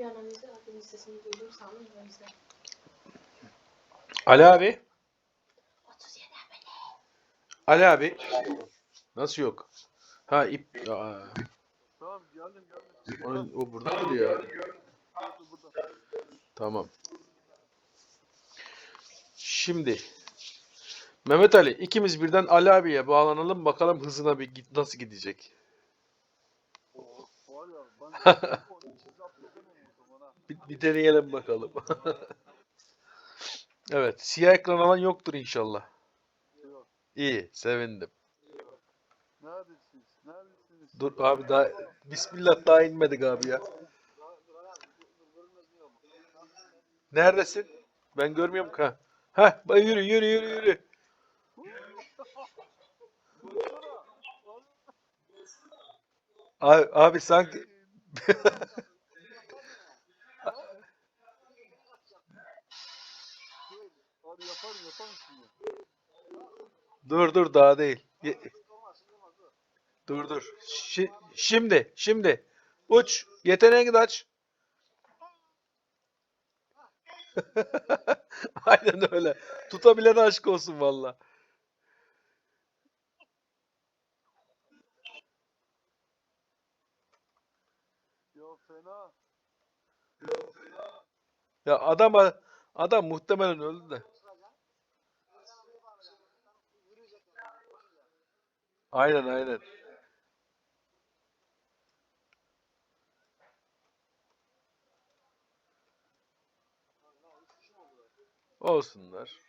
Bir an önce abinin sesini duydum sandım o yüzden. Ali abi. 37 abone. Ali abi. Nasıl yok? Ha ip. Aa, Tamam geldim geldim. o, o burada mıydı ya? Tamam. Şimdi Mehmet Ali ikimiz birden Ali abiye bağlanalım bakalım hızına bir git nasıl gidecek. Var ya ben onu çiz atlatamam o zaman ha. Bir, bir deneyelim bakalım. Evet, siyah ekran alan yoktur inşallah. Yok. İyi, sevindim. Neredesiniz? Neredesiniz? Dur abi daha Bismillah daha inmedik abi ya. Neredesin? Ben görmüyorum ka. Ha, yürü yürü yürü yürü. Abi, abi sanki Hadi yaparım yaparım şimdi. dur dur daha değil. Ye- Dur dur. Şi- şimdi şimdi uç yeteneğini de aç. Aynen öyle. Tutabilen aşk olsun valla. Ya fena. Ya adam adam muhtemelen öldü de. Aynen aynen. Olsunlar.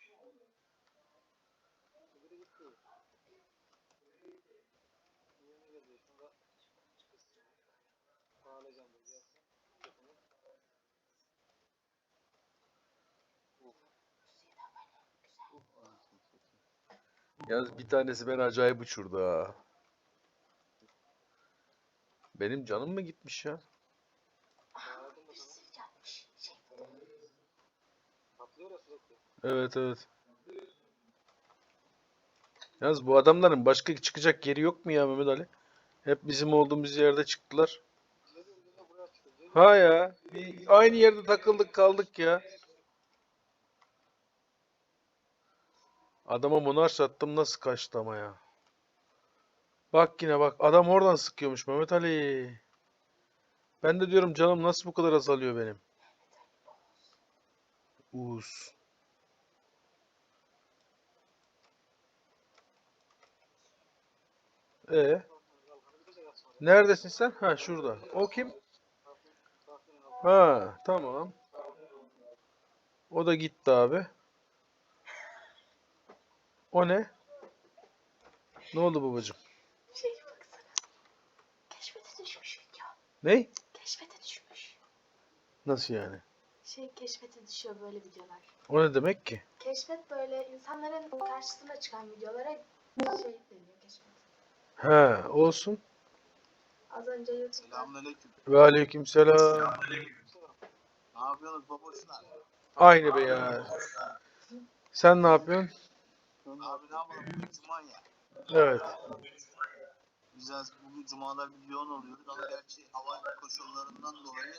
Yalnız bir tanesi beni acayip uçurdu ha. Benim canım mı gitmiş ya? Evet evet. Yalnız bu adamların başka çıkacak yeri yok mu ya Mehmet Ali? Hep bizim olduğumuz yerde çıktılar. Ha ya. aynı yerde takıldık kaldık ya. Adama monar sattım nasıl kaçtı ama ya. Bak yine bak adam oradan sıkıyormuş Mehmet Ali. Ben de diyorum canım nasıl bu kadar azalıyor benim. Uz. E Neredesin sen? Ha şurada. O kim? Ha tamam. O da gitti abi. O ne? Ne oldu babacığım? Şey baksana. Keşfete düşmüş video. Ne? Keşfete düşmüş. Nasıl yani? Şey keşfete düşüyor böyle videolar. O ne demek ki? Keşfet böyle insanların karşısına çıkan videolara şey deniyor keşfet. He, olsun. Az önce YouTube'da Selamünaleyküm. Ve aleykümselam. Ne yapıyorsunuz baboşlar? Aynı be ya. Sen ne yapıyorsun? Abi ne yapalım? Bugün cuma ya. Evet. Biz bugün cumalar bir yoğun oluyoruz ama gerçi hava koşullarından dolayı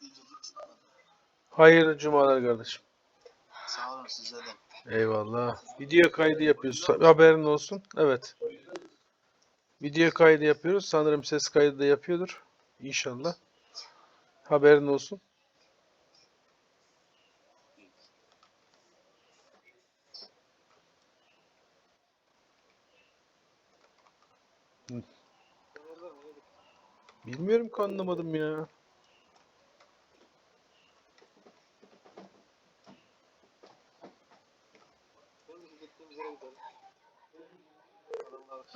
gececik çıkmadı. Hayırlı cumalar kardeşim. Sağ olun size de. Eyvallah. Video kaydı yapıyoruz. Haberin olsun. Evet. Video kaydı yapıyoruz. Sanırım ses kaydı da yapıyordur. İnşallah. Haberin olsun. Bilmiyorum ki anlamadım ya.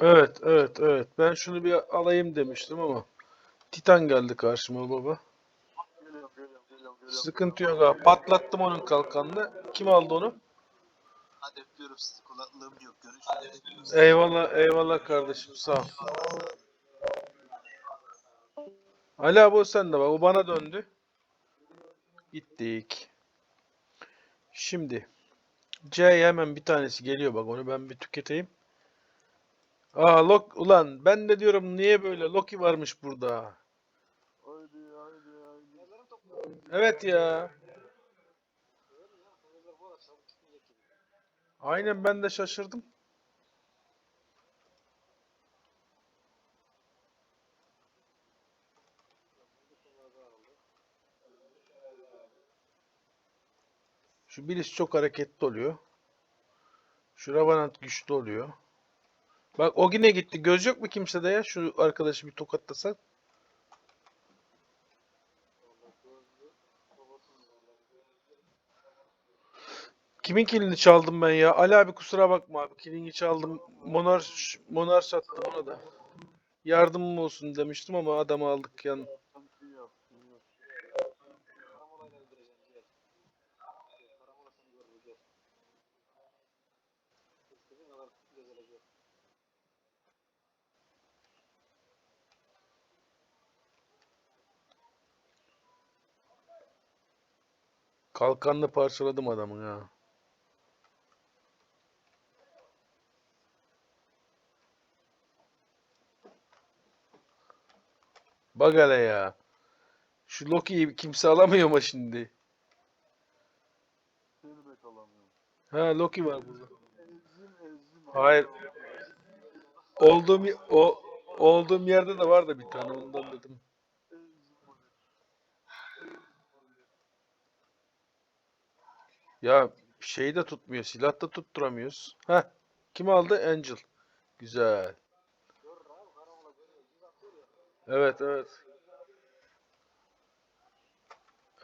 Evet, evet, evet. Ben şunu bir alayım demiştim ama Titan geldi karşıma baba. Sıkıntı yok abi. Patlattım onun kalkanını. Kim aldı onu? Hadi öpüyorum sizi. Kulaklığım yok. Görüşürüz. Eyvallah, eyvallah kardeşim. Sağ ol. Ali abi o sende bak. O bana döndü. Gittik. Şimdi C'ye hemen bir tanesi geliyor bak. Onu ben bir tüketeyim. Aa Lok ulan ben de diyorum niye böyle Loki varmış burada. Haydi haydi haydi. Evet ya. Aynen ben de şaşırdım. Şu Bilis çok hareketli oluyor. Şu Ravanant güçlü oluyor. Bak o yine gitti. Göz yok mu kimsede ya? Şu arkadaşı bir tokatlasak. Kimin kilini çaldım ben ya? Ali abi kusura bakma abi. Kilini çaldım. Monar Monar sattı ona da. Yardımım olsun demiştim ama adamı aldık yan. Kalkanını parçaladım adamın ha. Bak hele ya. Şu Loki'yi kimse alamıyor mu şimdi? Seni bek alamıyorum. Ha Loki var burada. Hayır. Olduğum o olduğum yerde de var da bir tane ondan dedim. Ya şeyi de tutmuyor, silah da tutturamıyoruz. Ha, kim aldı? Angel. Güzel. Evet, evet.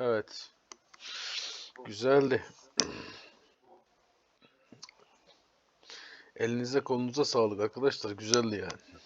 Evet. Güzeldi. Elinize kolunuza sağlık arkadaşlar. Güzeldi yani.